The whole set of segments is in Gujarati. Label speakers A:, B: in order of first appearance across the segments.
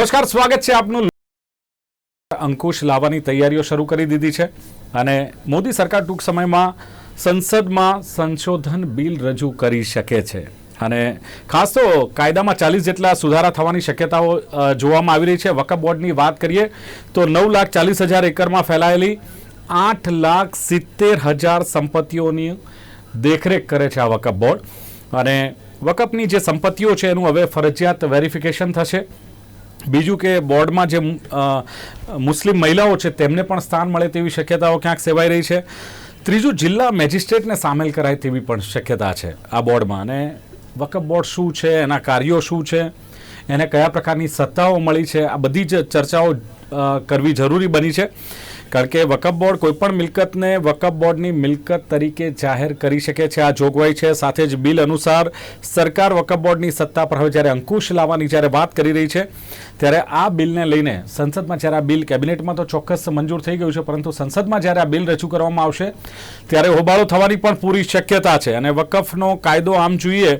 A: નમસ્કાર, સ્વાગત છે આપનું. અંકુશ લાવવાની તૈયારીઓ શરૂ કરી દીધી છે અને મોદી સરકાર ટૂંક સમયમાં સંસદમાં સંશોધન બિલ રજૂ કરી શકે છે. અને ખાસ તો કાયદામાં ચાલીસ જેટલા સુધારા થવાની શક્યતાઓ જોવામાં આવી રહી છે. વકફ બોર્ડની વાત કરીએ તો નવ લાખ ચાલીસ હજાર એકરમાં ફેલાયેલી આઠ લાખ સિત્તેર હજાર સંપત્તિઓની દેખરેખ કરે છે આ વકફ બોર્ડ. અને વકફની જે સંપત્તિઓ છે એનું હવે ફરજિયાત વેરિફિકેશન થશે. બીજું કે બોર્ડમાં જે મુસ્લિમ મહિલાઓ છે, તેમને પણ સ્થાન મળે તેવી શક્યતાઓ ક્યાંક સેવાઈ રહી છે. ત્રીજું, જિલ્લા મેજિસ્ટ્રેટને સામેલ કરાય તેવી પણ શક્યતા છે આ બોર્ડમાં. અને વકફ બોર્ડ શું છે, એના કાર્યો શું છે, એને કયા પ્રકારની સત્તાઓ મળી છે, આ બધી જ ચર્ચાઓ કરવી જરૂરી બની છે. કારણ કે વકફ બોર્ડ કોઈપણ મિલકતને વકફ બોર્ડની મિલકત તરીકે જાહેર કરી શકે છે. આ જોગવાઈ છે. સાથે જ બિલ અનુસાર સરકાર વકફ બોર્ડની સત્તા પર હવે જ્યારે અંકુશ લાવવાની જ્યારે વાત કરી રહી છે, ત્યારે આ બિલને લઈને સંસદમાં જ્યારે આ બિલ કેબિનેટમાં તો ચોક્કસ મંજૂર થઈ ગયું છે, પરંતુ સંસદમાં જ્યારે આ બિલ રજૂ કરવામાં આવશે, ત્યારે હોબાળો થવાની પણ પૂરી શક્યતા છે. અને વકફનો કાયદો આમ જોઈએ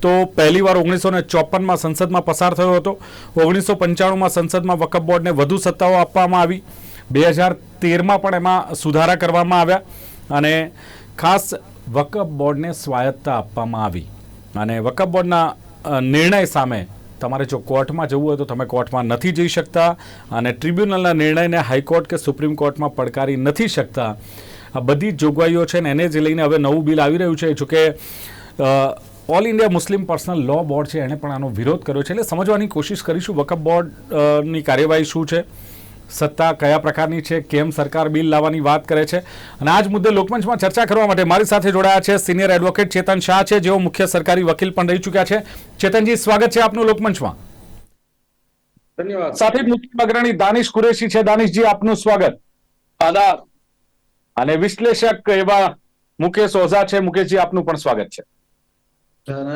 A: તો પહેલીવાર ઓગણીસો ને ચોપનમાં સંસદમાં પસાર થયો હતો. ઓગણીસો પંચાણુંમાં સંસદમાં વકફ બોર્ડને વધુ સત્તાઓ આપવામાં આવી. બે હજાર તેરમાં પણ એમાં સુધારા કરવામાં આવ્યા અને ખાસ વકફ બોર્ડને સ્વાયત્તા આપવામાં આવી. અને વકફ બોર્ડના નિર્ણય સામે તમારે જો કોર્ટમાં જવું હોય તો તમે કોર્ટમાં નથી જઈ શકતા અને ટ્રિબ્યુનલના નિર્ણયને હાઈકોર્ટ કે સુપ્રીમ કોર્ટમાં પડકારી નથી શકતા. આ બધી જોગવાઈઓ છે ને એને જ લઈને હવે નવું બિલ આવી રહ્યું છે. જોકે all India Muslim personal law board છે, એણે પણ આનો વિરોધ કર્યો છે. એટલે સમજવાની કોશિશ કરીશું વકફ બોર્ડની કાર્યવાહી શું છે. સત્તા કયા પ્રકારની છે કેમ સરકાર બિલ લાવવાની વાત કરે છે? અને આજ મુદ્દે લોકમંચમાં ચર્ચા કરવા માટે મારી સાથે જોડાયા છે સિનિયર એડવોકેટ ચેતન શાહ છે જેઓ મુખ્ય સરકારી વકીલ પણ રહી ચૂક્યા છે. ચેતનજી સ્વાગત છે આપનું લોકમંચમાં.
B: ધન્યવાદ.
A: સાથે મુખ્ય અગ્રણી દાનિશ કુરેશી છે. દાનિશજી આપનું સ્વાગત.
B: આદાબ
A: અને વિશ્લેષક એવા મુકેશ ઓઝા છે. મુકેશજી આપનું પણ સ્વાગત છે.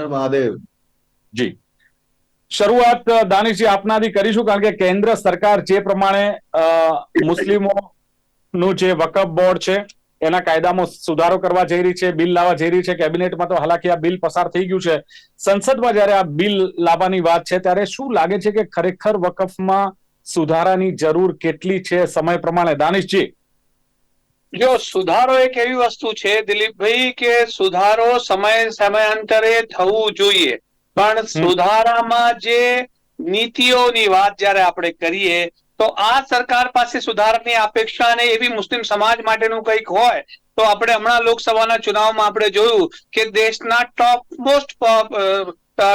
B: મહાદેવ.
A: જી. શરૂઆત દાનિશજી આપનાથી કરીશું કારણ કે કેન્દ્ર સરકાર જે પ્રમાણે મુસ્લિમો નું જે વકફ બોર્ડ છે, એના કાયદામાં સુધારો કરવા જઈ રહી છે, બિલ લાવવા જઈ રહી છે, કેબિનેટમાં તો હાલાકી આ બિલ પસાર થઈ ગયું છે. સંસદમાં જયારે આ બિલ લાવવાની વાત છે, ત્યારે શું લાગે છે કે ખરેખર વકફમાં સુધારાની જરૂર કેટલી છે સમય પ્રમાણે? દાનિશજી.
C: જો સુધારો એક એવી વસ્તુ છે દિલીપભાઈ કે સુધારો સમય સમયાંતરે થવું જોઈએ. પણ સુધારામાં જે નીતિઓની વાત જ્યારે આપણે કરીએ તો આ સરકાર પાસે સુધારાની અપેક્ષા અને એવી મુસ્લિમ સમાજ માટેનું કંઈક હોય તો આપણે હમણાં લોકસભાના ચુનાવમાં આપણે જોયું કે દેશના ટોપ મોસ્ટ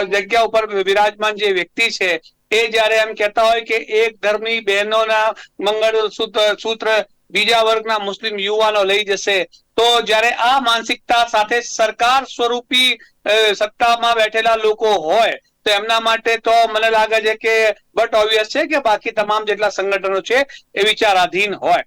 C: જગ્યા ઉપર વિરાજમાન જે વ્યક્તિ છે એ જ્યારે એમ કહેતા હોય કે એક ધર્મની બહેનોના મંગળ સૂત્ર સૂત્ર બીજા વર્ગના મુસ્લિમ યુવાનો લઈ જશે. તો જ્યારે આ માનસિકતા સાથે સરકાર સ્વરૂપી સત્તામાં બેઠેલા લોકો હોય તો એમના માટે તો મને લાગે છે કે બટ ઓબ્વિયસ છે કે બાકી તમામ જેટલા સંગઠનો છે એ વિચારાધીન હોય.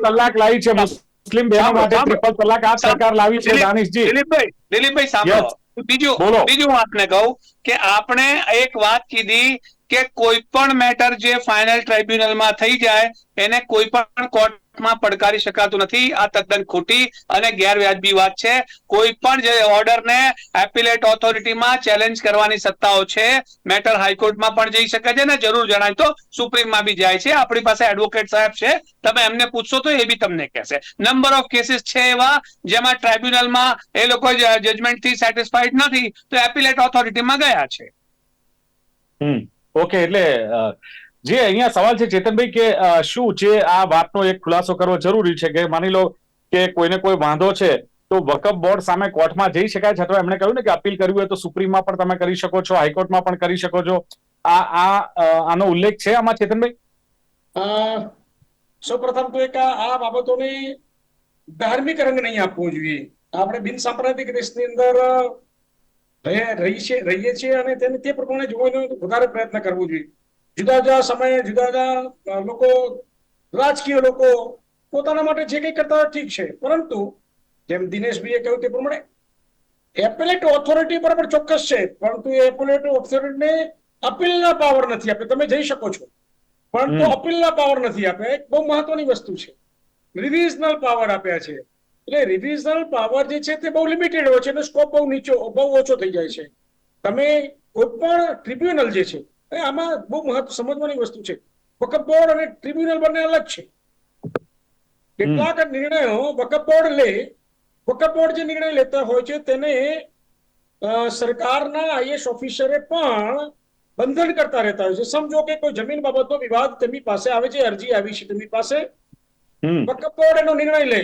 A: તલાક લાવી છે મુસ્લિમ બહેનો માટે ત્રિપલ આ સરકાર લાવી છે દાનિશજી
C: દિલીપભાઈ દિલીપભાઈ સાંભળો. બીજું બીજું આપને કહું કે આપણે એક વાત કીધી કે કોઈ પણ મેટર જે ફાઇનલ ટ્રાઇબ્યુનલમાં થઈ જાય, એને કોઈ પણ કોર્ટમાં પડકારી શકાતું નથી. આ તદ્દન ખોટી અને ગેરવ્યાજબી વાત છે. કોઈ પણ જે ઓર્ડરને એપિલેટ ઓથોરિટીમાં ચેલેન્જ કરવાની સત્તાઓ છે, મેટર હાઈકોર્ટમાં પણ જઈ શકે છે ને જરૂર જણાય તો સુપ્રીમમાં બી જાય છે. આપણી પાસે એડવોકેટ સાહેબ છે. તમે એમને પૂછશો તો એ બી તમને કહેશે. નંબર ઓફ કેસીસ છે એવા જેમાં ટ્રાઇબ્યુનલમાં એ લોકો જજમેન્ટથી સેટિસ્ફાઈડ નથી, તો એપિલેટ ઓથોરિટીમાં ગયા છે.
A: હમ. ઓકે એટલે જે અહીંયા સવાલ છે ચેતનભાઈ કે શું જે આ વાતનો એક ખુલાસો કરવો જરૂરી છે? કે માની લો કે કોઈને કોઈ વાંધો છે, તો વકફ બોર્ડ સામે કોર્ટમાં જઈ શકાય છે? અથવા એમણે કહ્યું ને કે અપીલ કરવી હોય તો સુપ્રીમમાં પણ તમે કરી શકો છો, હાઈકોર્ટમાં પણ કરી શકો છો. આ આ આનો ઉલ્લેખ છે આમાં ચેતનભાઈ?
B: સૌપ્રથમ તો એક આ બાબતોને ધાર્મિક રંગ નહીં આપવો જોઈએ. આપણે બિન સાંપ્રદાયિક દેશની અંદર રહે- રહી છે રહીએ છીએ અને તેને તે પ્રમાણે જોવાનો વધારે પ્રયત્ન કરવો જોઈએ. જુદા જુદા સમયે જુદા જુદા લોકો રાજકીય લોકો પોતાના માટે જે કંઈ કરતા ઠીક છે. પરંતુ જેમ દિનેશભાઈએ કહ્યું તે પ્રમાણે એપેલેટ ઓથોરિટી પર પણ ચોક્કસ છે. પરંતુ એ એપેલેટ ઓથોરિટીને અપીલના પાવર નથી આપે. તમે જઈ શકો છો. પરંતુ
A: હમ.
B: અપીલના પાવર નથી આપે. એક બહુ મહત્વની વસ્તુ છે. રિવિઝનલ પાવર આપ્યા છે. એટલે રિવિઝનલ પાવર જે છે તે બહુ લિમિટેડ હોય છે એનો સ્કોપ બહુ નીચો બહુ ઓછો થઈ જાય છે. તમે કોઈ પણ ટ્રિબ્યુનલ જે છે આમાં બહુ મહત્વ સમજવાની વસ્તુ છે. વકફ બોર્ડ અને ટ્રિબ્યુનલ બંને અલગ છે. કેટલાક નિર્ણયો વકફ બોર્ડ લે વકફ બોર્ડ જે નિર્ણય લેતા હોય છે તેને સરકારના આઈએસ ઓફિસરે પણ બંધન કરતા રહેતા હોય છે. સમજો કે કોઈ જમીન બાબતનો વિવાદ તેમની પાસે આવે છે અરજી આવી છે તેમની પાસે. વકફ બોર્ડ એનો નિર્ણય લે.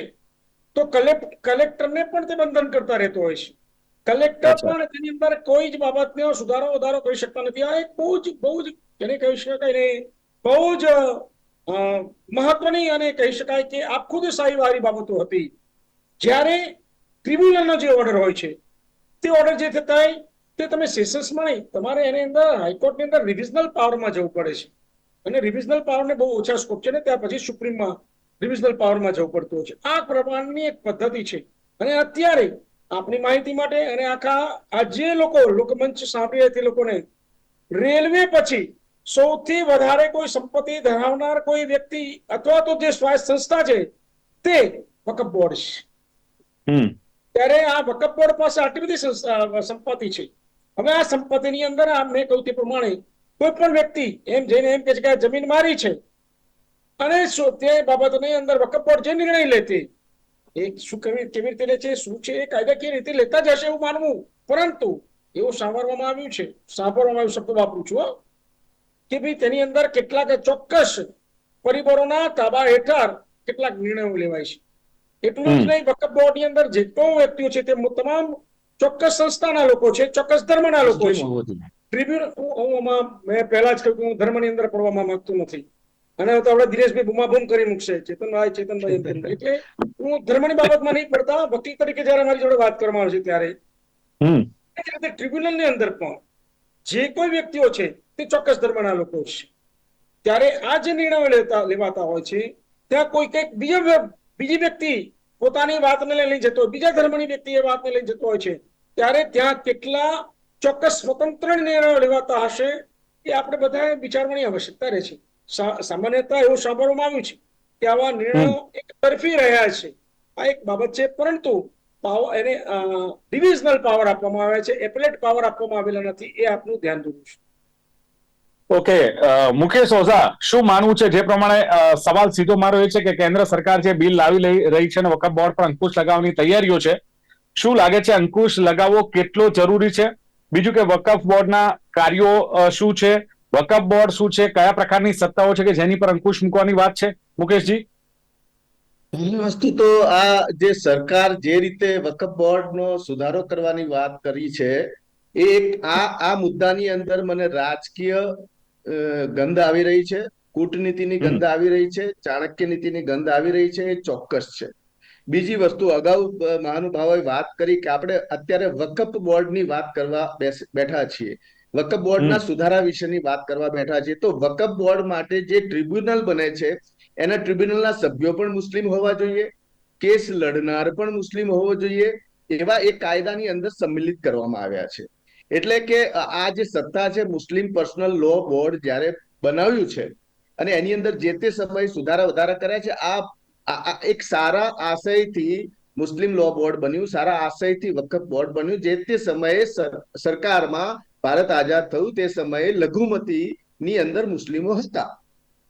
B: તો કલેક્ટ કલેક્ટરને પણ તે બંધન કરતા રહેતો હોય છે. કલેક્ટર પણ તેની અંદર કોઈ જ બાબતને સુધારો વધારો કરી શકતા નથી. આ એક બહુ જ બહુ જ એને કહી શકાય ને બહુ જ મહત્વની અને કહી શકાય કે આ ખુદ સાહીવારી બાબતો હતી. જ્યારે ટ્રિબ્યુનલનો જે ઓર્ડર હોય છે તે ઓર્ડર જે થતા તે તમે સેશન્સમાં નહીં તમારે એની અંદર હાઈકોર્ટની અંદર રિવિઝનલ પાવરમાં જવું પડે છે. અને રિવિઝનલ પાવરને બહુ ઓછા સ્કોપ છે ને ત્યાર પછી સુપ્રીમમાં રિવિઝનલ પાવરમાં જવું પડતું હોય છે. આ પ્રમાણની એક પદ્ધતિ છે. અને અત્યારે આપણી માહિતી માટે અને આખા આ જે લોકો લોકમંચ સાંભળી તે લોકોને રેલવે પછી સૌથી વધારે કોઈ સંપત્તિ ધરાવનાર કોઈ વ્યક્તિ અથવા તો જે સ્વાયત્ત સંસ્થા છે તે વકફ બોર્ડ છે. ત્યારે આ વકફ બોર્ડ પાસે આટલી બધી સંપત્તિ છે. હવે આ સંપત્તિની અંદર આ મેં કહ્યું તે પ્રમાણે કોઈ પણ વ્યક્તિ એમ જઈને એમ કે છે કે જમીન મારી છે અને તે બાબતોની અંદર વકફ બોર્ડ જે નિર્ણય લેતી એ શું કેવી કેવી રીતે લે છે શું છે એ કાયદાકીય રીતે લેતા જ હશે એવું માનવું. પરંતુ એવું સાંભળવામાં આવ્યું છે સાંભળવામાં આવ્યું શબ્દ વાપરું છું કે ભાઈ તેની અંદર કેટલાક ચોક્કસ પરિબળોના તાબા હેઠળ કેટલાક નિર્ણયો લેવાય છે. એટલું જ નહીં વકફ બોર્ડની અંદર જેટલો વ્યક્તિઓ છે તે તમામ ચોક્કસ સંસ્થાના લોકો છે ચોક્કસ ધર્મના લોકો છે. ટ્રિબ્યુનલ હું મેં પહેલા જ કહ્યું હું ધર્મની અંદર પડવામાં માંગતો નથી. અને તો આપણે દિનેશભાઈ બુમાબુમ કરી મૂકશે. ચેતનભાઈ ચેતનભાઈ. એટલે હું ધર્મની બાબતમાં નહીં પડતા વકીલ તરીકે જયારે મારી જોડે વાત કરવામાં આવશે ત્યારે એ રીતે ટ્રિબ્યુનલની અંદર પણ જે કોઈ વ્યક્તિઓ છે તે ચોક્કસ ધર્મના લોકો છે. ત્યારે આ જે નિર્ણયો લેતા લેવાતા હોય છે ત્યાં કોઈ કંઈક બીજો બીજી વ્યક્તિ પોતાની વાતને લઈને જતો હોય બીજા ધર્મની વ્યક્તિ એ વાતને લઈને જતો હોય છે ત્યારે ત્યાં કેટલા ચોક્કસ સ્વતંત્ર નિર્ણયો લેવાતા હશે એ આપણે બધા વિચારવાની આવશ્યકતા રહે છે. સામાન્યતઃ એવું સાંભળવામાં આવ્યું છે કે આવા નિર્ણયો એક તરફી રહ્યા છે. આ એક બાબત છે પરંતુ પાવર એને ડિવિઝનલ પાવર આપવામાં આવે છે એપલેટ પાવર આપવામાં આવેલા નથી એ આપનું ધ્યાન દોરું છું.
A: ઓકે મુકેશ ઓઝા શું માનવું છે? જે પ્રમાણે સવાલ સીધો મારો એ છે કે કેન્દ્ર સરકાર જે બિલ લાવી લઈ રહી છે અને વકફ બોર્ડ પર અંકુશ લગાવવાની તૈયારીઓ છે શું લાગે છે અંકુશ લગાવવો કેટલો જરૂરી છે? બીજું કે વકફ બોર્ડના કાર્યો શું છે? વકફ બોર્ડ શું છે? કયા પ્રકારની સત્તાઓ છે કે જેની પર અંકુશ મૂકવાની વાત છે? મુકેશજી?
D: પહેલી વસ્તુ તો આ જે સરકાર જે રીતે વકફ બોર્ડનો સુધારો કરવાની વાત કરી છે એ એક આ આ મુદ્દાની અંદર મને રાજકીય ગંધ આવી રહી છે કૂટનીતિની ગંધ આવી રહી છે ચાણક્ય નીતિની ગંધ આવી રહી છે એ ચોક્કસ છે. બીજી વસ્તુ અગાઉ મહાનુભાવોએ વાત કરી કે આપણે અત્યારે વકફ બોર્ડની વાત કરવા બેઠા છીએ. વકફ બોર્ડના સુધારા વિશેની વાત કરવા બેઠા છે તો વકફ બોર્ડ માટે જે ટ્રિબ્યુનલ બને છે એના ટ્રિબ્યુનલના સભ્યો પણ મુસ્લિમ હોવા જોઈએ કેસ લડનાર પણ મુસ્લિમ હોવો જોઈએ એવા એક કાયદાની અંદર સંમિલિત કરવામાં આવ્યા છે. એટલે કે આ જે સત્તા છે મુસ્લિમ પર્સનલ લો બોર્ડ જ્યારે બનાવ્યું છે અને એની અંદર જે તે સમયે સુધારા વધારા કર્યા છે આ એક સારા આશયથી મુસ્લિમ લો બોર્ડ બન્યું સારા આશયથી વકફ બોર્ડ બન્યું જે તે સમયે સરકારમાં ભારત આઝાદ થયું તે સમયે લઘુમતી ની અંદર મુસ્લિમો હતા.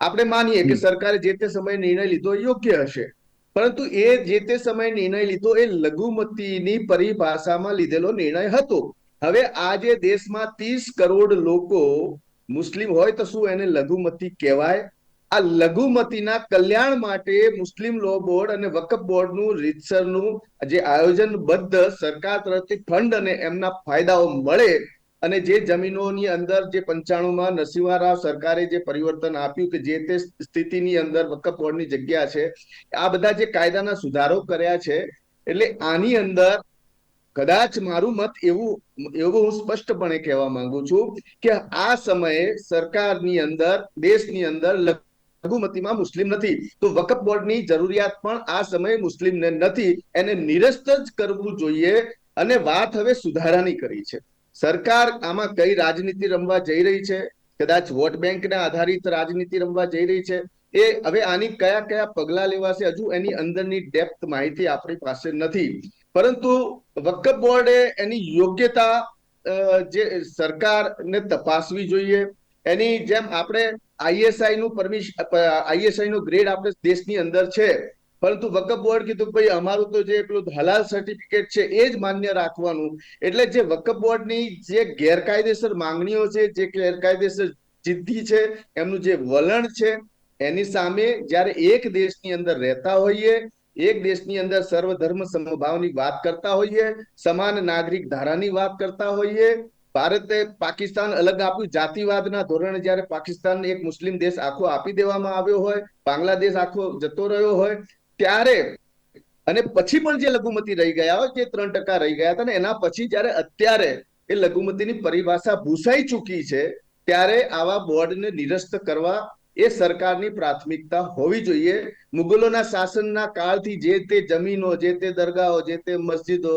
D: આપણે માનીએ કે સરકારે જે તે સમયે નિર્ણય લીધો યોગ્ય હશે. પરંતુ એ જે તે સમયે નિર્ણય લીધો એ લઘુમતીની પરિભાષામાં લીધેલો નિર્ણય હતો. હવે આજે દેશમાં ત્રીસ કરોડ લોકો મુસ્લિમ હોય તો શું એને લઘુમતી કહેવાય? આ લઘુમતીના કલ્યાણ માટે મુસ્લિમ લો બોર્ડ અને વકફ બોર્ડનું રીતસરનું જે આયોજનબદ્ધ સરકાર તરફથી ફંડ અને એમના ફાયદાઓ મળે અને જે જમીનોની અંદર જે પંચાણુંમાં નરસિંહ સરકારે જે પરિવર્તન આપ્યું કે જે તે સ્થિતિની અંદર વકફ બોર્ડની જગ્યા છે, આ બધા જે કાયદાના સુધારો કર્યા છે, એટલે આની અંદર કદાચ મારું મત એવું એવું હું સ્પષ્ટપણે કહેવા માંગુ છું કે આ સમયે સરકારની અંદર, દેશની અંદર લઘુમતીમાં મુસ્લિમ નથી. તો વકફ બોર્ડની જરૂરિયાત પણ આ સમયે મુસ્લિમને નથી. એને નિરસ્ત જ કરવું જોઈએ અને વાત હવે સુધારાની કરી છે. સરકાર આમાં કઈ રાજનીતિ રમવા જઈ રહી છે? કદાચ વોટ બેંકના આધારિત રાજનીતિ રમવા જઈ રહી છે? એ હવે આની કયા કયા પગલા લેવાશે? હજુ એની અંદરની ડેપ્થ માહિતી આપણી પાસે નથી. પરંતુ વકફ બોર્ડે એની યોગ્યતા જે સરકારને તપાસવી જોઈએ. એની જેમ આપણે આઈએસઆઈ નું પરમિશન આઈએસઆઈ નું ગ્રેડ આપણે દેશની અંદર છે. પરંતુ વકફ બોર્ડ કીધું ભાઈ અમારું તો જે પેલું હલાલ સર્ટિફિકેટ છે એ જ માન્ય રાખવાનું. એટલે જે વકફ બોર્ડની જે ગેરકાયદેસર માંગણીઓ છે, જે ગેરકાયદેસર જિદ્દી છે, એમનું જે વલણ છે, એની સામે જ્યારે એક દેશની અંદર રહેતા હોઈએ, એક દેશની અંદર સર્વધર્મ સમભાવની વાત કરતા હોઈએ, સમાન નાગરિક ધારાની વાત કરતા હોઈએ, ભારતે પાકિસ્તાન અલગ આપ્યું, જાતિવાદના ધોરણે જ્યારે પાકિસ્તાન એક મુસ્લિમ દેશ આખો આપી દેવામાં આવ્યો હોય, બાંગ્લાદેશ આખો જતો રહ્યો હોય ત્યારે, અને પછી પણ જે લઘુમતી રહી ગયા હોય, જે ત્રણ ટકા રહી ગયા હતા ને, એના પછી જ્યારે અત્યારે એ લઘુમતીની પરિભાષા ભૂસાઈ ચૂકી છે, ત્યારે આવા બોર્ડને નિરસ્ત કરવા એ સરકારની પ્રાથમિકતા હોવી જોઈએ. મુગલોના શાસનના કાળથી જે તે જમીનો, જે તે દરગાહો, જે તે મસ્જિદો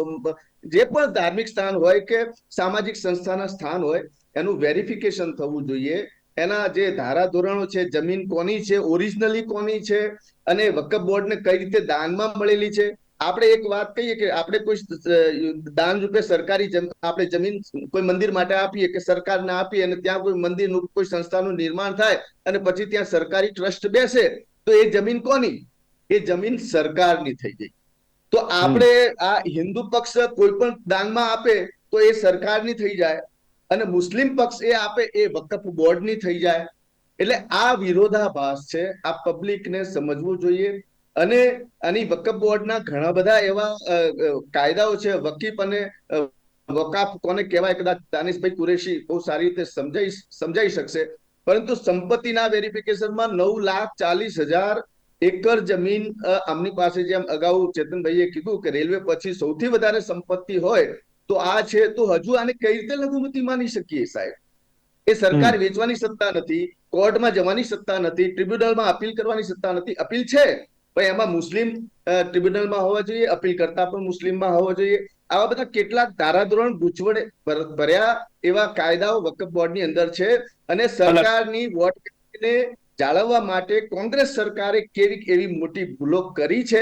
D: જે પણ ધાર્મિક સ્થાન હોય કે સામાજિક સંસ્થાના સ્થાન હોય, એનું વેરિફિકેશન થવું જોઈએ. એના જે ધારાધોરણો છે જમીન કોની છે ઓરિજિનલી કોની છે અને વકફ બોર્ડને કઈ રીતે દાનમાં મળેલી છે? આપણે એક વાત કહીએ કે આપણે કોઈ દાન રૂપે સરકારી આપણે જમીન કોઈ મંદિર માટે આપીએ કે સરકારને આપીએ અને ત્યાં કોઈ મંદિરનું કોઈ સંસ્થાનું નિર્માણ થાય અને પછી ત્યાં સરકારી ટ્રસ્ટ બેસે તો એ જમીન કોની? એ જમીન સરકારની થઈ ગઈ. તો આપણે આ હિન્દુ પક્ષ કોઈ પણ દાનમાં આપે તો એ સરકારની થઈ જાય. અને મુસ્લિમ પક્ષ એ આપે એ વકફ બોર્ડની થઈ જાય. એટલે આ વિરોધાભાસ છે, આ પબ્લિકને સમજવું જોઈએ. અને આની વકફ બોર્ડના ઘણા બધા એવા કાયદાઓ છે વકીફ અને વકાફ કોને કહેવાય, કદાચ દાનિશભાઈ કુરેશી બહુ સારી રીતે સમજાઈ સમજાઈ શકશે. પરંતુ સંપત્તિના વેરિફિકેશનમાં નવ લાખ ચાલીસ હજાર એકર જમીન આમની પાસે જેમ અગાઉ ચેતનભાઈએ કીધું કે રેલવે પછી સૌથી વધારે સંપત્તિ હોય તો આ છે તો હજુ આને કઈ રીતે લઘુમતી માની શકીએ સાહેબ? એ સરકાર વેચવાની સત્તા નથી કોર્ટમાં જવાની સત્તા નથી ટ્રિબ્યુનલમાં અપીલ કરવાની સત્તા નથી. અપીલ છે પણ એમાં મુસ્લિમ ટ્રિબ્યુનલમાં હોવા જોઈએ અપીલ કરતા પણ મુસ્લિમમાં હોવા જોઈએ. આવા બધા કેટલાક ધારાધોરણ ગૂંચવણે ભર્યા એવા કાયદાઓ વકફ બોર્ડની અંદર છે અને સરકારની વોટ ને જાળવવા માટે કોંગ્રેસ સરકારે કેવી એવી મોટી ભૂલો કરી છે?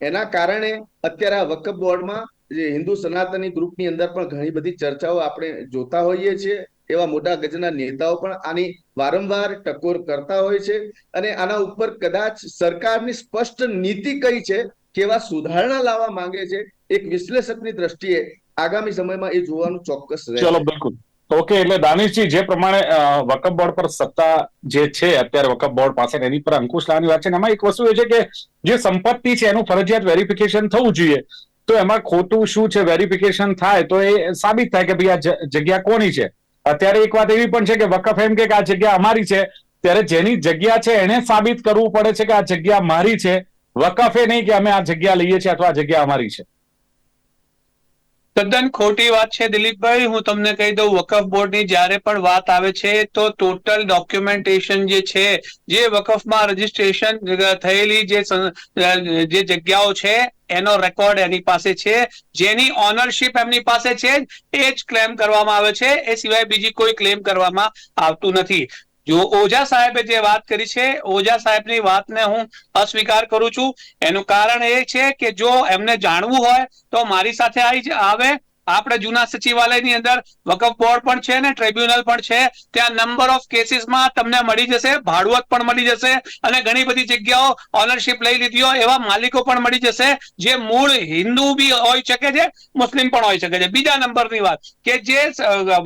D: એના કારણે અત્યારે આ વકફ બોર્ડમાં જે હિન્દુ સનાતની ગ્રુપની અંદર પણ ઘણી બધી ચર્ચાઓ આપણે જોતા હોઈએ છીએ, એવા મોટા ગજના નેતાઓ પણ આની વારંવાર ટકોર કરતા હોય છે અને આના ઉપર કદાચ સરકારની સ્પષ્ટ નીતિ કઈ છે કેવા સુધારણા લાવવા માંગે છે, એક વિશ્લેષકની દ્રષ્ટિએ આગામી સમયમાં એ જોવાનું ચોક્કસ રહે
A: ચલો, બિલકુલ. ઓકે, એટલે દાનિશજી, જે પ્રમાણે વકફ બોર્ડ પર સત્તા જે છે અત્યારે વકફ બોર્ડ પાસે એની પર અંકુશ લાવવાની વાત છે એમાં એક વસ્તુ એ છે કે જે સંપત્તિ છે એનું ફરજિયાત વેરિફિકેશન થવું જોઈએ. તો એમાં ખોટું શું છે વેરિફિકેશન થાય, તો એ સાબિત થાય કે ભાઈ આ જગ્યા કોની છે? અત્યારે એક વાત એવી પણ છે કે વકફ એમ કે આ જગ્યા અમારી છે, ત્યારે જેની જગ્યા છે એને સાબિત કરવું પડે છે કે આ જગ્યા મારી છે. વકફે નહીં કે અમે આ જગ્યા લઈએ છીએ અથવા આ જગ્યા અમારી છે.
C: તદ્દન ખોટી વાત છે દિલીપભાઈ, હું તમને કહી દઉં, વકફ બોર્ડની જ્યારે પણ વાત આવે છે, તો ટોટલ ડોક્યુમેન્ટેશન જે છે, જે વકફમાં રજીસ્ટ્રેશન થયેલી જે જે જગ્યાઓ છે એનો રેકોર્ડ એની પાસે છે. જેની ઓનરશિપ એમની પાસે છે એ જ ક્લેમ કરવામાં આવે છે. એ સિવાય બીજી કોઈ ક્લેમ કરવામાં આવતું નથી. જો ઓઝા સાહેબે જે વાત કરી છે, ઓઝા સાહેબની વાતને હું અસ્વીકાર કરું છું. એનું કારણ એ છે કે જો એમને જાણવું હોય, તો મારી સાથે આવી આવે. આપણે જૂના સચિવાલયની અંદર વકફ બોર્ડ પણ છે ને, ટ્રિબ્યુનલ પણ છે, ત્યાં નંબર ઓફ કેસીસમાં તમને મળી જશે, ભાડુઆત પણ મળી જશે અને ઘણી બધી જગ્યાઓ ઓનરશીપ લઈ લીધી હોય એવા માલિકો પણ મળી જશે, જે મૂળ હિન્દુ બી હોઈ શકે છે, મુસ્લિમ પણ હોઈ શકે છે. બીજા નંબરની વાત કે જે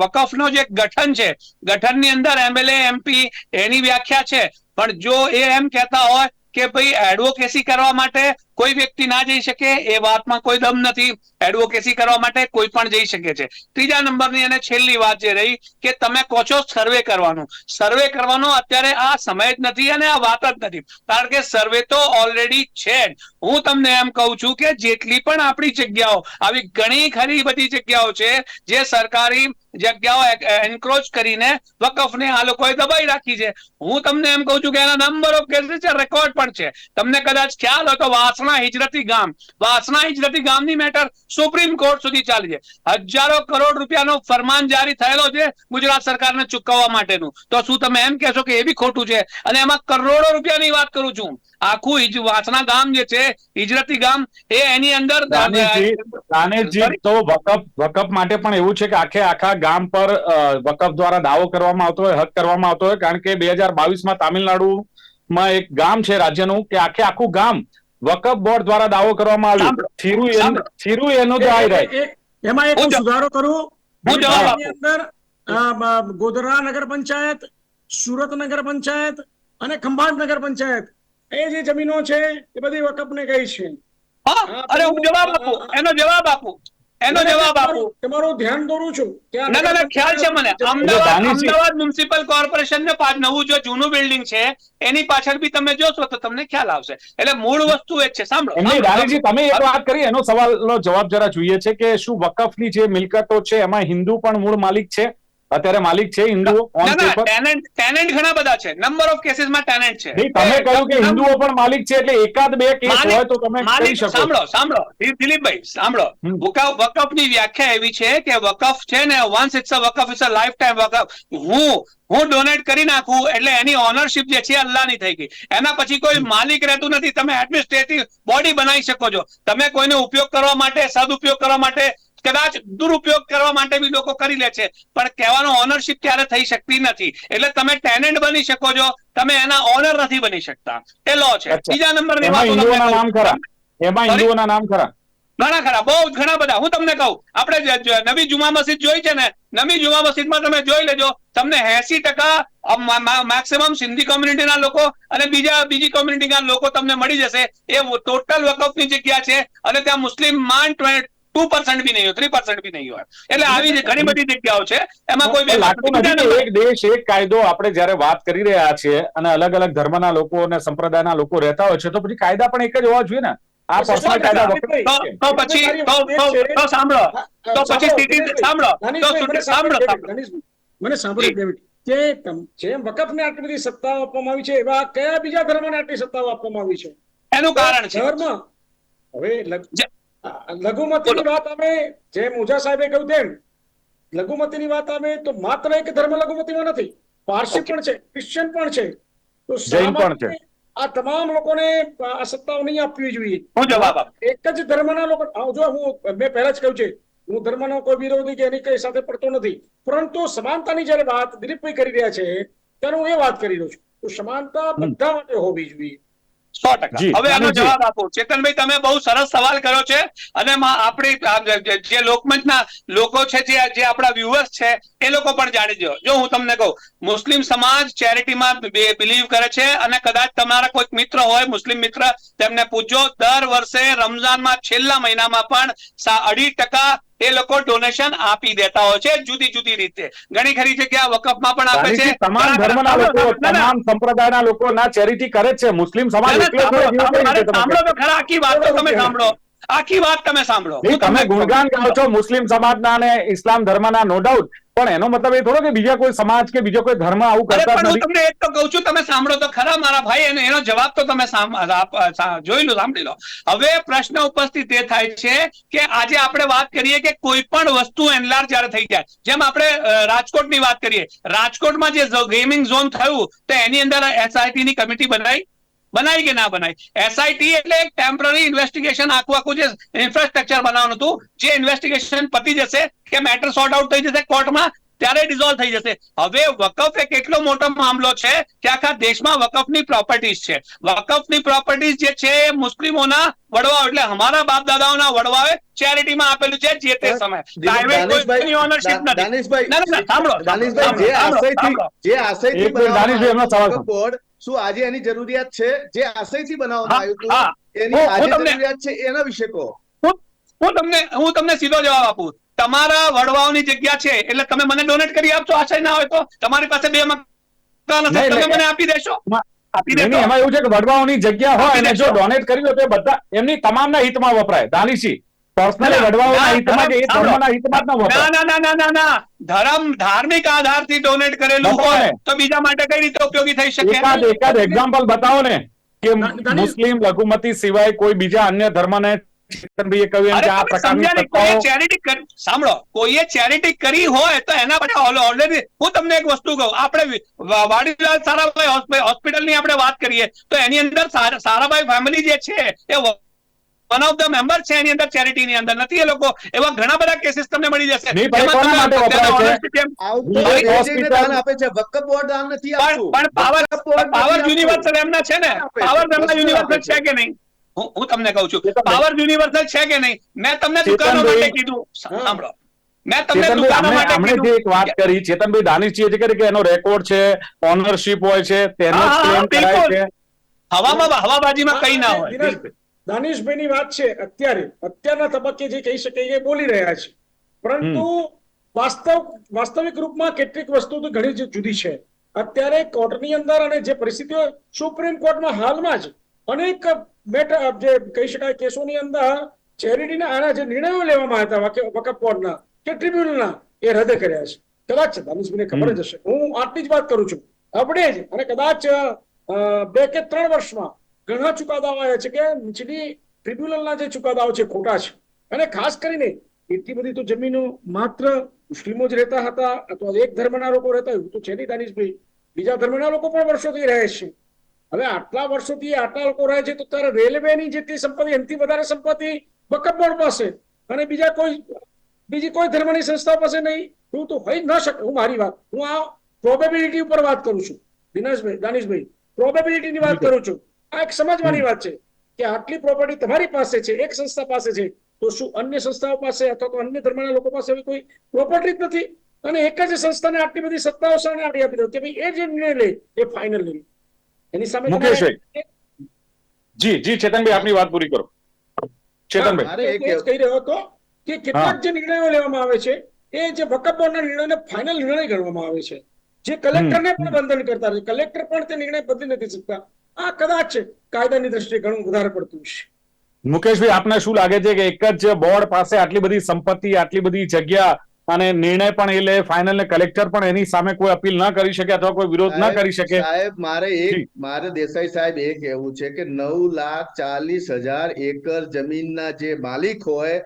C: વકફનો જે ગઠન છે, ગઠનની અંદર એમએલએ, એમપી એની વ્યાખ્યા છે. પણ જો એ એમ કહેતા હોય કે ભાઈ એડવોકેસી કરવા માટે કોઈ વ્યક્તિ ના જઈ શકે, એ વાતમાં કોઈ દમ નથી. એડવોકેસી કરવા માટે કોઈ પણ જઈ શકે છે. ત્રીજા નંબરની અને છેલ્લી વાત જે રહી, કે તમે કહો છો સર્વે કરવાનું. સર્વે કરવાનો અત્યારે આ સમય જ નથી અને આ વાત જ નથી. કારણ કે સર્વે તો ઓલરેડી છે જ. હું તમને એમ કહું છું કે જેટલી પણ આપણી જગ્યાઓ, આવી ઘણી ખરી બધી જગ્યાઓ છે, જે સરકારી જગ્યાઓ એન્ક્રોચ કરીને વકફને આ લોકોએ દબાઈ રાખી છે. હું તમને એમ કહું છું કે એના નંબર ઓફ કેસીસ છે રેકોર્ડ પણ છે. તમને કદાચ ખ્યાલ હોય તો વાસણા હિજરતી ગામ, વાસણા હિજરતી ગામની મેટર સુપ્રીમ કોર્ટ સુધી ચાલી છે. હજારો કરોડ રૂપિયાનો ફરમાન જારી થયેલો છે ગુજરાત સરકારને ચૂકવવા માટેનું. તો શું તમે એમ કહેશો કે એ બી ખોટું છે? અને એમાં કરોડો રૂપિયાની વાત કરું છું. આખું ઇજ વાસણા ગામ જે છે હિજરતી ગામ એ એની અંદર
A: દાનેશજી તો વકફ વકફ માટે પણ એવું છે કે આખે આખા ગામ પર વકફ દ્વારા દાવો કરવામાં આવતો હોય હક કરવામાં આવતો હોય કારણ કે બે હજાર બાવીસમાં તામિલનાડુમાં એક ગામ છે રાજ્યનું કે આખે આખું ગામ વકફ બોર્ડ દ્વારા દાવો કરવામાં આવ્યો. થીરુ થીરુ એનો તો
B: એ- એ- એમાં એક સુધારો કરું.
C: હું જવાબ
B: અંદર ગોધરા નગર પંચાયત સુરત નગર પંચાયત અને ખંભાત નગર પંચાયત એ જે જમીનો છે એ બધી વકફને ગઈ છે.
C: અરે હું જવાબ આપું એનો જવાબ આપું એનો જવાબ આપું.
B: તમારું- ધ્યાન દોરું છું.
C: ના ના ના ખ્યાલ છે મને. અમદાવાદ અમદાવાદ મ્યુનિસિપલ કોર્પોરેશન ને પાછ નવું જો જૂનું બિલ્ડિંગ છે એની પાછળ બી તમે જોશો તો તમને ખ્યાલ આવશે. એટલે મૂળ વસ્તુ એ છે સાંભળો,
A: રાણીજી તમે એક વાત કરી એનો સવાલનો જવાબ જરા જોઈએ છે કે શું વકફની જે મિલકતો છે એમાં હિન્દુ પણ મૂળ માલિક છે? અત્યારે માલિક છે હિન્દુઓ ઓન પેપર
C: ટેનન્ટ ટેનન્ટ ઘણા બધા છે. નંબર ઓફ કેસીસમાં ટેનન્ટ છે.
A: નહીં તમે કહ્યું કે હિન્દુઓ પણ માલિક છે એટલે એકાદ બે કેસ હોય તો તમે કહી શકો.
C: સાંભળો સાંભળો. દિલીપભાઈ સાંભળો. વકફ વકફની વ્યાખ્યા એવી છે કે વકફ છે ને વન્સ ઇટ્સ અ વકફ ઇટ્સ અ લાઈફ ટાઈમ વકફ. હું હું ડોનેટ કરી નાખું એટલે એની ઓનરશિપ જે છે અલ્લાહની થઈ ગઈ. એના પછી કોઈ માલિક રહેતું નથી. તમે એડમિનિસ્ટ્રેટિવ બોડી બનાવી શકો છો. તમે કોઈનો ઉપયોગ કરવા માટે સદુપયોગ કરવા માટે કદાચ દુરુપયોગ કરવા માટે બી લોકો કરી લે છે. પણ કહેવાનો ઓનરશિપ ક્યારે થઈ શકતી નથી. એટલે તમે ટેનન્ટ બની શકો છો. તમે એના ઓનર નથી બની શકતા. એ લો છે. બીજા નંબરની વાત.
A: નામ ખરા? એમાં હિન્દુઓના નામ ખરા?
C: ઘણા ખરા. બહુ ઘણા બધા. હું તમને કહું. આપણે નવી જુમા મસ્જિદ જોઈ છે ને નવી જુમા મસ્જિદમાં તમે જોઈ લેજો. તમને એસી ટકા મેક્સિમમ સિંધી કોમ્યુનિટીના લોકો અને બીજા બીજી કોમ્યુનિટીના લોકો તમને મળી જશે. એ ટોટલ વકફની જગ્યા છે અને ત્યાં મુસ્લિમ માન ટુ પર્સન્ટ બી નહીં હોય થ્રી પર્સન્ટ બી નહીં હોય. એટલે આવી ઘણી બધી જગ્યાઓ છે એમાં કોઈ બે
A: એક દેશ એક કાયદો આપણે જયારે વાત કરી રહ્યા છીએ અને અલગ અલગ ધર્મના લોકો અને સંપ્રદાયના લોકો રહેતા હોય છે તો પછી કાયદા પણ એક જ હોવા જોઈએ ને? આ પર્સનલ કાયદા
C: તો તો પછી તો તો- તો સાંભળો. તો પછી સ્થિતિ સાંભળો. તો સાંભળો
B: મને
C: સાંભળો
B: દાનિશભાઈ, મને સાંભળો એક મિનિટ. કે જેમ વકફને આટલી બધી સત્તાઓ આપવામાં આવી છે એવા કયા બીજા ધર્મને આટલી સત્તાઓ આપવામાં આવી છે?
C: એનું કારણ છે.
B: ધર્મ હવે લઘુમતીની વાત આવે જેમ ઉજા સાહેબે કહ્યું તેમ લઘુમતીની વાત આવે તો માત્ર એક ધર્મ લઘુમતીમાં નથી પારસી પણ છે ક્રિશ્ચિયન પણ છે. તો
A: જૈન પણ છે.
B: આ તમામ લોકોને આ સત્તાઓ નહીં આપવી જોઈએ.
C: હું જવાબ આપું.
B: એક જ ધર્મના લોકો જો હું મેં પહેલા જ કહ્યું છે હું ધર્મનો કોઈ વિરોધી કે એની કઈ સાથે પડતો નથી પરંતુ સમાનતાની જ્યારે વાત દિલીપભાઈ કરી રહ્યા છે ત્યારે હું એ વાત કરી રહ્યો છું. તો સમાનતા બધા માટે હોવી જોઈએ.
C: સો ટકા. હવે આનો જવાબ આપો. ચેતનભાઈ તમે બહુ સરસ સવાલ કર્યો છે અને આપણી જે- લોકમંચના લોકો છે જે જે આપણા વ્યુઅર્સ છે એ લોકો પણ જાણી જો જો હું તમને કહું મુસ્લિમ સમાજ ચેરિટીમાં બિલીવ કરે છે અને કદાચ તમારા કોઈક મિત્ર હોય મુસ્લિમ મિત્ર તેમને પૂછજો દર વર્ષે રમઝાનમાં છેલ્લા મહિનામાં પણ અઢી ટકા એ લોકો ડોનેશન આપી દેતા હોય છે જુદી જુદી રીતે. ઘણી ખરી જગ્યા વકફમાં પણ આપે છે.
A: તમામ ધર્મના લોકો તમામ સંપ્રદાયના લોકો ના ચેરિટી કરે છે. મુસ્લિમ સમાજ
C: સાંભળો? તો ખરા આખી વાત તો તમે સાંભળો. આખી વાત તમે સાંભળો.
A: તમે ગુણગાન ગાઓ છો મુસ્લિમ સમાજના અને ઇસ્લામ ધર્મના નો ડાઉટ પણ એનો મતલબ એ થોડો કે બીજા કોઈ સમાજ કે બીજો કોઈ ધર્મ આવું કરતા
C: હું
A: નથી?
C: તમને એક તો કહું છું તમે સાંભળો તો ખરા મારા ભાઈ અને એનો જવાબ તો તમે જોઈ લો સાંભળી લો. હવે પ્રશ્ન ઉપસ્થિત એ થાય છે કે આજે આપણે વાત કરીએ કે કોઈ પણ વસ્તુ એનલાર જ્યારે થઈ જાય જેમ આપણે રાજકોટની વાત કરીએ. રાજકોટમાં જે ગેમિંગ ઝોન થયું તો એની અંદર એસઆઈટી ની કમિટી બનાવી બનાવી કે ના બનાવી એસઆઈટી એટલે એક ટેમ્પરરી ઇન્વેસ્ટિગેશન આખું આખું જે ઇન્ફ્રાસ્ટ્રક્ચર બનાવવાનું હતું જે ઇન્વેસ્ટિગેશન પતી જશે કે મેટર સોર્ટ આઉટ થઈ જશે કોર્ટમાં ત્યારે ડિઝોલ્વ થઈ જશે. હવે વકફ એક એટલો મોટો મામલો છે કે આખા દેશમાં વકફની પ્રોપર્ટીઝ છે. વકફની પ્રોપર્ટીઝ જે છે એ મુસ્લિમોના વડવાઓ એટલે અમારા બાપ દાદાઓના વડવાઓએ ચેરિટીમાં આપેલું છે જે તે સમય. પ્રાઇવેટ કોઈની ઓનરશિપ નથી.
D: દાનિશભાઈ
C: ના, ના, ના, સાંભળો,
D: દાનિશભાઈ જે આશયથી જે આશયથી
A: એક મિનિટ, દાનિશભાઈ, એમનો સવાલ
D: બનાવવામાં બોર્ડ શું આજે એની જરૂરિયાત છે? જે આશયથી બનાવવામાં આવ્યું હતું એની આજે જરૂરિયાત છે એના વિશે કહો.
C: હું તમને હું તમને સીધો જવાબ આપું. તમારા વડવાઓની જગ્યા છે એટલે તમે મને ડોનેટ કરી આપશો આશય ના હોય તો. તમારી પાસે બે મકાન હશે તમે મને આપી દેશો.
A: એમાં-
C: આપી દેશો.
A: એમાં એવું છે કે વડવાઓની જગ્યા હોય અને જો ડોનેટ કરી હોય તો એ બધા એમની તમામના હિતમાં વપરાય. દાનિશી પર્સનલી વડવાઓના હિતમાં કે ધર્મના હિતમાં ન વપરાય
C: ના ના ના ના ના ધર્મ ધાર્મિક આધારથી ડોનેટ કરેલું હોય તો બીજા માટે કઈ રીતે ઉપયોગી થઈ શકે?
A: એકાદ એકાદ એક્ઝામ્પલ બતાવો ને કે મુસ્લિમ લઘુમતી સિવાય કોઈ બીજા અન્ય ધર્મને ચેતનભાઈએ કહ્યું કે આ પ્રકારની
C: કોઈ ચેરિટી સાંભળો કોઈએ ચેરિટી કરી હોય તો એના માટે ઓલરેડી હું તમને એક વસ્તુ કહું. આપણે વાડીલાલ સારાભાઈ હોસ્પિટલ હોસ્પિટલની આપણે વાત કરીએ તો એની અંદર સારાભાઈ ફેમિલી જે છે એ વન ઓફ ધ મેમ્બર છે એની અંદર ચેરિટીની અંદર નથી એ લોકો. એવા ઘણા બધા કેસીસ તમને મળી જશે.
A: પણ
C: પાવર પાવર યુનિવર્સલ એમના છે ને? પાવર એમના યુનિવર્સલ છે. કે નહીં? હું તમને કહું છું. પાવર યુનિવર્સલ છે કે નહીં? મેં તમને દુકાનો. માટે કીધું. સાંભળો. મેં તમને દુકાનો માટે
A: આપણે જે એક વાત કરી ચેતનભાઈ દાનિશજીએ જે કરી કે એનો રેકોર્ડ છે ઓનરશિપ હોય છે તેનો ક્લેમ કરાય છે.
C: હવામાં હવાબાજીમાં કઈ ના હોય.
B: દાનિશભાઈની વાત છે અત્યારે અત્યારના તબક્કે જે કહી શકે એ બોલી રહ્યા છે. પરંતુ વાસ્તવ વાસ્તવિક રૂપમાં કેટલીક વસ્તુ તો ઘણી જ જુદી છે. અત્યારે કોર્ટની અંદર અને જે પરિસ્થિતિઓ સુપ્રીમ કોર્ટમાં હાલમાં જ અનેક મેટર જે કહી શકાય કેસોની અંદર ચેરિટીના આના જે નિર્ણયો લેવામાં આવ્યા હતા વક- વકફ બોર્ડના કે ટ્રિબ્યુનલના એ રદ કર્યા છે. કદાચ દાનિશભાઈને ખબર જ હશે. હું આટલી જ વાત કરું છું. આપણે જ અને કદાચ બે કે ત્રણ વર્ષમાં ઘણા ચુકાદાઓ આવ્યા છે કે નીચલી ટ્રિબ્યુનલના જે ચુકાદાઓ છે ખોટા છે. અને ખાસ કરીને એટલી બધી તો જમીનો માત્ર મુસ્લિમો જ રહેતા હતા અથવા એક ધર્મના લોકો રહેતા એવું તો છે નહીં દાનિશભાઈ બીજા ધર્મના લોકો પણ વર્ષોથી રહે છે. હવે આટલા વર્ષોથી આટલા લોકો રહે છે તો ત્યારે રેલવેની જેટલી સંપત્તિ એનાથી વધારે સંપત્તિ બકપ બોર્ડ પાસે અને બીજા કોઈ બીજી કોઈ ધર્મની સંસ્થા પાસે નહીં. એવું તો હોઈ ન શકે. હું મારી વાત હું આ પ્રોબેબિલિટી ઉપર વાત કરું છું. દિનેશભાઈ દાનિશભાઈ પ્રોબેબિલિટીની વાત કરું છું. આ એક સમજવાની વાત છે કે આટલી પ્રોપર્ટી તમારી પાસે છે એક સંસ્થા પાસે છે તો શું અન્ય સંસ્થાઓ પાસે અથવા તો અન્ય ધર્મના લોકો પાસે એવી કોઈ પ્રોપર્ટી જ નથી? અને એક જ સંસ્થાને આટલી બધી સત્તાઓ સામે આપી આપી દો કે ભાઈ એ જે નિર્ણય લે એ ફાઇનલ લે. એની સામે
A: મુકેશભાઈ. જી જી ચેતનભાઈ આપની વાત પૂરી કરો. ચેતનભાઈ.
B: કહી રહ્યો હતો કે કેટલાક જે નિર્ણયો લેવામાં આવે છે એ જે વકફ બોર્ડના નિર્ણયને ફાઇનલ નિર્ણય ગણવામાં આવે છે. જે કલેક્ટરને પણ બંધન કરતા રહે કલેક્ટર પણ તે નિર્ણય બદલી નથી શકતા. આ કદાચ કાયદાની દ્રષ્ટિએ ઘણું વધારે પડતું છે
A: મુકેશભાઈ આપને શું લાગે છે કે એક જ બોર્ડ પાસે આટલી બધી સંપત્તિ આટલી બધી જગ્યા અને નિર્ણય પણ એ લે ફાઇનલ ને કલેક્ટર પણ એની સામે કોઈ અપીલ ના કરી શકે અથવા કોઈ વિરોધ ના કરી શકે?
D: સાહેબ મારે એક મારે દેસાઈ સાહેબ એ કહેવું છે કે નવ લાખ ચાલીસ હજાર એકર જમીનના જે માલિક હોય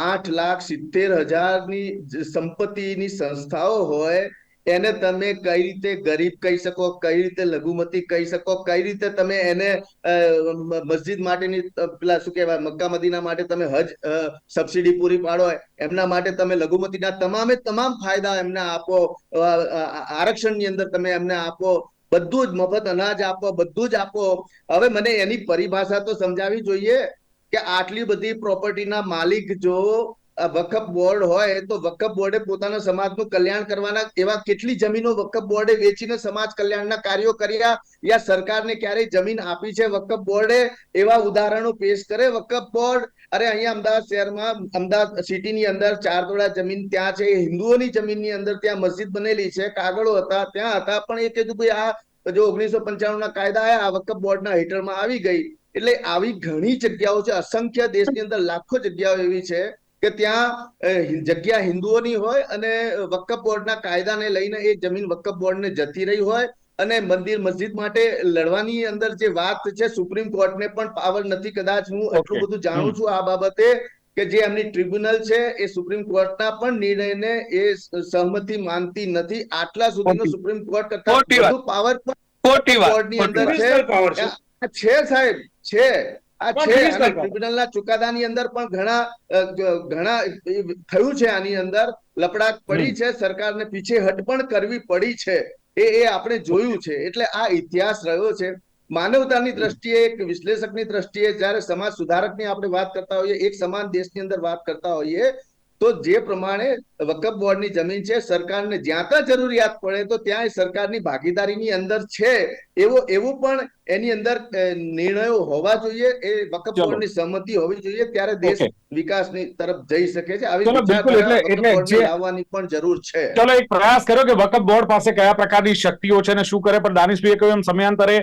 D: આઠ લાખ સિત્તેર હજારની સંપત્તિની સંસ્થાઓ હોય એને તમે કઈ રીતે ગરીબ કહી શકો, કઈ રીતે લઘુમતી કહી શકો, કઈ રીતે તમે એને મસ્જિદ માટેની પેલા શું કહેવાય, મક્કા મદીના માટે તમે હજ સબસિડી પૂરી પાડો, એમના માટે તમે લઘુમતીના તમામે તમામ ફાયદા એમને આપો આરક્ષણની અંદર તમે એમને આપો, બધું જ મફત અનાજ આપો, બધું જ આપો. હવે મને એની પરિભાષા તો સમજાવવી જોઈએ કે આટલી બધી પ્રોપર્ટીના માલિક જો વકફ બોર્ડ હોય, તો વકફ બોર્ડે પોતાના સમાજનું કલ્યાણ કરવાના એવા કેટલી જમીનો વકફ બોર્ડે વેચીને સમાજ કલ્યાણના કાર્યો કર્યા? યા સરકારને ક્યારેય જમીન આપી છે વકફ બોર્ડે? એવા ઉદાહરણો પેશ કરે વકફ બોર્ડ? અરે અહીંયા અમદાવાદ શહેરમાં, અમદાવાદ સિટીની અંદર ચાર તોડા જમીન ત્યાં છે હિન્દુઓની જમીનની અંદર ત્યાં મસ્જિદ બનેલી છે, કાગળો હતા, ત્યાં હતા, પણ એ કીધું ભાઈ આ જો ઓગણીસો પંચાણું ના કાયદા આયા, આ વકફ બોર્ડના હેઠળમાં આવી ગઈ. એટલે આવી ઘણી જગ્યાઓ છે, અસંખ્ય દેશની અંદર લાખો જગ્યાઓ એવી છે કે ત્યાં જગ્યા હિન્દુઓની હોય અને વકફ બોર્ડના કાયદાને લઈને એ જમીન વકફ બોર્ડને જતી રહી હોય અને મંદિર મસ્જિદ માટે લડવાની અંદર જે વાત છે સુપ્રીમ કોર્ટને પણ પાવર નથી કદાચ હું એટલું બધું જાણું છું આ બાબતે કે જે એમની ટ્રિબ્યુનલ છે એ સુપ્રીમ કોર્ટના પણ નિર્ણયને એ સહમતિ માનતી નથી. આટલા સુધીનો. સુપ્રીમ કોર્ટ કરતા વધુ પાવર પણ
C: ખોટી
D: અંદર છે.
B: છે
D: સાહેબ છે. ટ્રિબ્યુનલના ચુકાદાની અંદર પણ ઘણા ઘણા થયું છે આની અંદર. લપડાક પડી છે સરકારને પીછેહટ પણ કરવી પડી છે. એ એ આપણે જોયું છે. એટલે આ ઇતિહાસ રહ્યો છે. માનવતાની દ્રષ્ટિએ એક વિશ્લેષકની દ્રષ્ટિએ જ્યારે સમાજ સુધારકની આપણે વાત કરતા હોઈએ એક સમાન દેશની અંદર વાત કરતા હોઈએ તો જે પ્રમાણે વકફ બોર્ડની જમીન છે સરકારને જ્યાં ત્યાં જરૂરિયાત પડે તો ત્યાં સરકારની ભાગીદારીની અંદર છે. એવો એવું પણ એની અંદર નિર્ણયો હોવા જોઈએ એ વકફ બોર્ડની સહમતિ હોવી જોઈએ ત્યારે દેશ વિકાસની તરફ જઈ શકે છે. આવી લાવવાની પણ જરૂર છે.
A: ચલો એક પ્રયાસ કર્યો કે વકફ બોર્ડ પાસે કયા પ્રકારની શક્તિઓ છે અને શું કરે પણ દાનિશભાઈએ કહ્યું એમ સમયાંતરે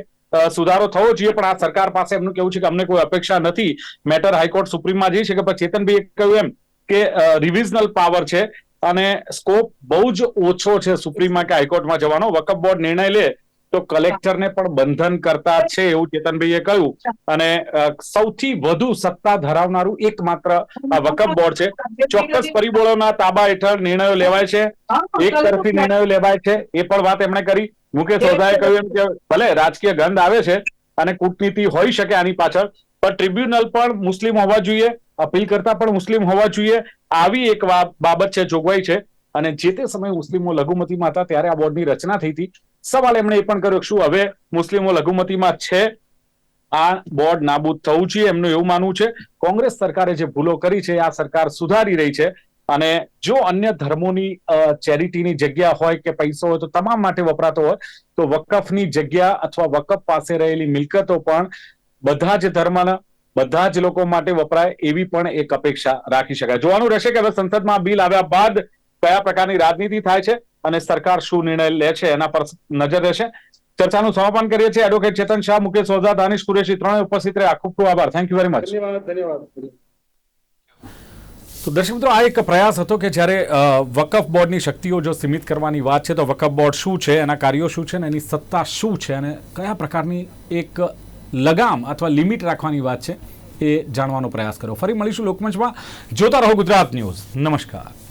A: સુધારો થવો જોઈએ પણ આ સરકાર પાસે એમનું કેવું છે કે અમને કોઈ અપેક્ષા નથી. મેટર હાઈકોર્ટ સુપ્રીમમાં જઈ શકે પણ ચેતનભાઈએ કહ્યું એમ કે રિવિઝનલ પાવર છે અને સ્કોપ બહુ જ ઓછો છે સુપ્રીમમાં કે હાઈકોર્ટમાં જવાનો. વકફ બોર્ડ નિર્ણય લે તો કલેક્ટરને પણ બંધન કરતા છે એવું ચેતનભાઈએ કહ્યું. અને સૌથી વધુ સત્તા ધરાવનારું એકમાત્ર વકફ બોર્ડ છે. ચોક્કસ પરિબળોના તાબા હેઠળ નિર્ણયો લેવાય છે. એક તરફી નિર્ણયો લેવાય છે. એ પણ વાત એમણે કરી. મુકેશ ઓઝાએ કહ્યું એમ કે, ભલે રાજકીય ગંધ આવે છે અને કૂટનીતિ હોઈ શકે આની પાછળ, પણ ટ્રિબ્યુનલ પણ મુસ્લિમ હોવા જોઈએ. અપીલ કરતા પણ મુસ્લિમ હોવા જોઈએ. આવી એક બાબત છે, જોગવાઈ છે. અને જે તે સમયે મુસ્લિમો લઘુમતીમાં હતા ત્યારે આ બોર્ડની રચના થઈ હતી. સવાલ એમણે એ પણ કર્યો શું હવે મુસ્લિમો લઘુમતીમાં છે? આ બોર્ડ નાબૂદ થવું જોઈએ એમનું એવું માનવું છે. કોંગ્રેસ સરકારે જે ભૂલો કરી છે, આ સરકાર સુધારી રહી છે. અને જો અન્ય ધર્મોની ચેરિટીની જગ્યા હોય કે પૈસો હોય તો તમામ માટે વપરાતો હોય, તો વકફની જગ્યા અથવા વકફ પાસે રહેલી મિલકતો પણ બધા જ ધર્મના બધા જ લોકો માટે વપરાય એવી પણ એક અપેક્ષા રાખી શકાય. જોવાનું રહેશે કે હવે સંસદમાં બિલ આવ્યા બાદ કયા પ્રકારની રાજનીતિ થાય છે અને સરકાર શું નિર્ણય લે છે એના પર નજર રહેશે. ચર્ચાનું સમાપન કરીએ છીએ. એડવોકેટ ચેતન શાહ મુકેશ ઓઝા દાનિશ કુરેશી ત્રણે ઉપસ્થિત રહ્યા. ખૂબ ખૂબ આભાર. થેન્ક યુ વેરી મચ
B: ધન્યવાદ ધન્યવાદ.
A: તો દર્શક મિત્રો આ એક પ્રયાસ હતો કે જ્યારે અ, વકફ બોર્ડની શક્તિઓ જો સીમિત કરવાની વાત છે તો વકફ બોર્ડ શું છે એના કાર્યો શું છે અને એની સત્તા શું છે અને કયા પ્રકારની એક લગામ અથવા લિમિટ રાખવાની વાત છે એ જાણવાનો પ્રયાસ કર્યો ફરી મળીશું લોકમંચમાં. જોતા રહો ગુજરાત ન્યૂઝ. નમસ્કાર.